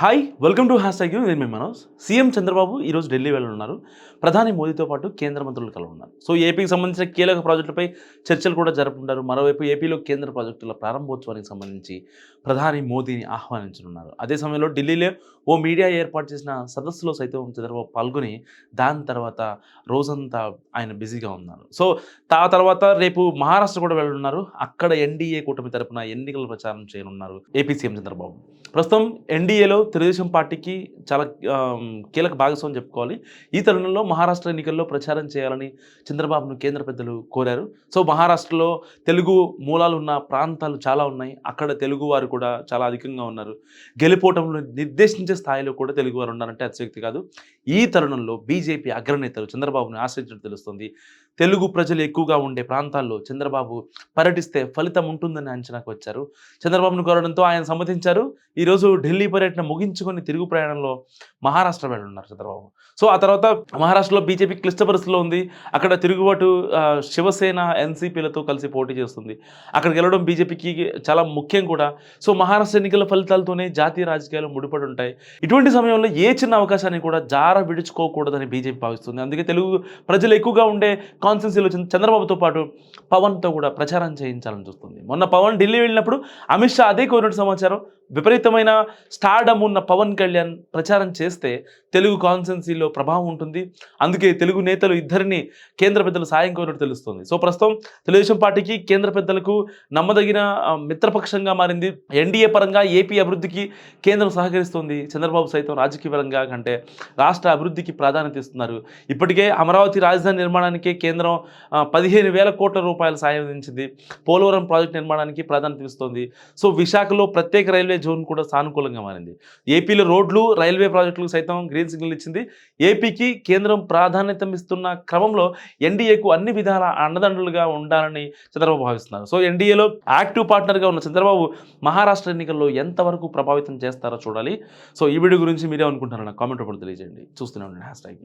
Hi welcome to hash tag నేను మీ Manoj. CM Chandrababu ఈరోజు ఢిల్లీ వెళ్ళనున్నారు. ప్రధాని మోదీతో పాటు కేంద్ర మంత్రులు కలవనున్నారు. సో ఏపీకి సంబంధించిన కీలక ప్రాజెక్టులపై చర్చలు కూడా జరుపుకుంటారు. మరోవైపు ఏపీలో కేంద్ర ప్రాజెక్టుల ప్రారంభోత్సవానికి సంబంధించి ప్రధాని మోదీని ఆహ్వానించనున్నారు. అదే సమయంలో ఢిల్లీలో ఓ మీడియా ఏర్పాటు చేసిన సదస్సులో సైతం చంద్రబాబు పాల్గొని దాని తర్వాత రోజంతా ఆయన బిజీగా ఉన్నారు. సో ఆ తర్వాత రేపు మహారాష్ట్ర కూడా వెళ్ళనున్నారు. అక్కడ ఎన్డీఏ కూటమి తరపున ఎన్నికల ప్రచారం చేయనున్నారు ఏపీ సీఎం చంద్రబాబు. ప్రస్తుతం ఎన్డీఏలో తెలుగుదేశం పార్టీకి చాలా కీలక భాగస్వామ్యం చెప్పుకోవాలి. ఈ తరుణంలో మహారాష్ట్ర ఎన్నికల్లో ప్రచారం చేయాలని చంద్రబాబును కేంద్ర పెద్దలు కోరారు. సో మహారాష్ట్రలో తెలుగు మూలాలు ఉన్న ప్రాంతాలు చాలా ఉన్నాయి. అక్కడ తెలుగు వారు కూడా చాలా అధికంగా ఉన్నారు. గెలిపోవటంలో నిర్దేశించే స్థాయిలో కూడా తెలుగు వారు ఉన్నారంటే అతిశక్తి కాదు. ఈ తరుణంలో బీజేపీ అగ్రనేతలు చంద్రబాబును ఆశ్రయించడం తెలుస్తుంది. తెలుగు ప్రజలు ఎక్కువగా ఉండే ప్రాంతాల్లో చంద్రబాబు పర్యటిస్తే ఫలితం ఉంటుందని అంచనాకు వచ్చారు. చంద్రబాబును కోరడంతో ఆయన సమ్మతించారు. ఈరోజు ఢిల్లీ పర్యటన ముగించుకొని తిరుగు ప్రయాణంలో మహారాష్ట్ర వెళ్ళున్నారు చంద్రబాబు. సో ఆ తర్వాత మహారాష్ట్రలో బీజేపీ క్లిష్ట పరిస్థితిలో ఉంది. అక్కడ తిరుగుబాటు శివసేన ఎన్సీపీలతో కలిసి పోటీ చేస్తుంది. అక్కడికి వెళ్ళడం బీజేపీకి చాలా ముఖ్యం కూడా. సో మహారాష్ట్ర ఎన్నికల ఫలితాలతోనే జాతీయ రాజకీయాలు ముడిపడి ఉంటాయి. ఇటువంటి సమయంలో ఏ చిన్న అవకాశాన్ని కూడా జార విడుచుకోకూడదని బీజేపీ భావిస్తుంది. అందుకే తెలుగు ప్రజలు ఎక్కువగా ఉండే కాన్స్టిట్యున్సీలో చంద్రబాబుతో పాటు పవన్తో కూడా ప్రచారం చేయించాలని చూస్తుంది. మొన్న పవన్ ఢిల్లీ వెళ్ళినప్పుడు అమిత్ షా అదే కోరినట్టు సమాచారం. విపరీతమైన స్టార్డమ్ ఉన్న పవన్ కళ్యాణ్ ప్రచారం చేస్తే తెలుగు కాన్స్టెన్సీలో ప్రభావం ఉంటుంది. అందుకే తెలుగు నేతలు ఇద్దరిని కేంద్ర పెద్దలు సాయం కోరినట్టు తెలుస్తుంది. సో ప్రస్తుతం తెలుగుదేశం పార్టీకి కేంద్ర పెద్దలకు నమ్మదగిన మిత్రపక్షంగా మారింది. ఎన్డీఏ పరంగా ఏపీ అభివృద్ధికి కేంద్రం సహకరిస్తుంది. చంద్రబాబు సైతం రాజకీయ పరంగా కంటే రాష్ట్ర అభివృద్ధికి ప్రాధాన్యత ఇస్తున్నారు. ఇప్పటికే అమరావతి రాజధాని నిర్మాణానికి కేంద్రం పదిహేను వేల కోట్ల రూపాయల సాయం అందించింది. పోలవరం ప్రాజెక్టు నిర్మాణానికి ప్రాధాన్యత ఇస్తోంది. సో విశాఖలో ప్రత్యేక రైల్వే జోన్ కూడా సానుకూలంగా మారింది. ఏపీలో రోడ్లు రైల్వే ప్రాజెక్టులకు సైతం గ్రీన్ సిగ్నల్ ఇచ్చింది. ఏపీకి కేంద్రం ప్రాధాన్యత ఇస్తున్న క్రమంలో ఎన్డీఏకు అన్ని విధాల అండదండలుగా ఉండాలని చంద్రబాబు భావిస్తున్నారు. సో ఎన్డీఏలో యాక్టివ్ పార్ట్నర్గా ఉన్న చంద్రబాబు మహారాష్ట్ర ఎన్నికల్లో ఎంతవరకు ప్రభావితం చేస్తారో చూడాలి. సో ఈ వీడియో గురించి మీరే అనుకుంటారన్న కామెంట్ రూపంలో తెలియజేయండి. చూస్తూనే ఉండండి. Hash tag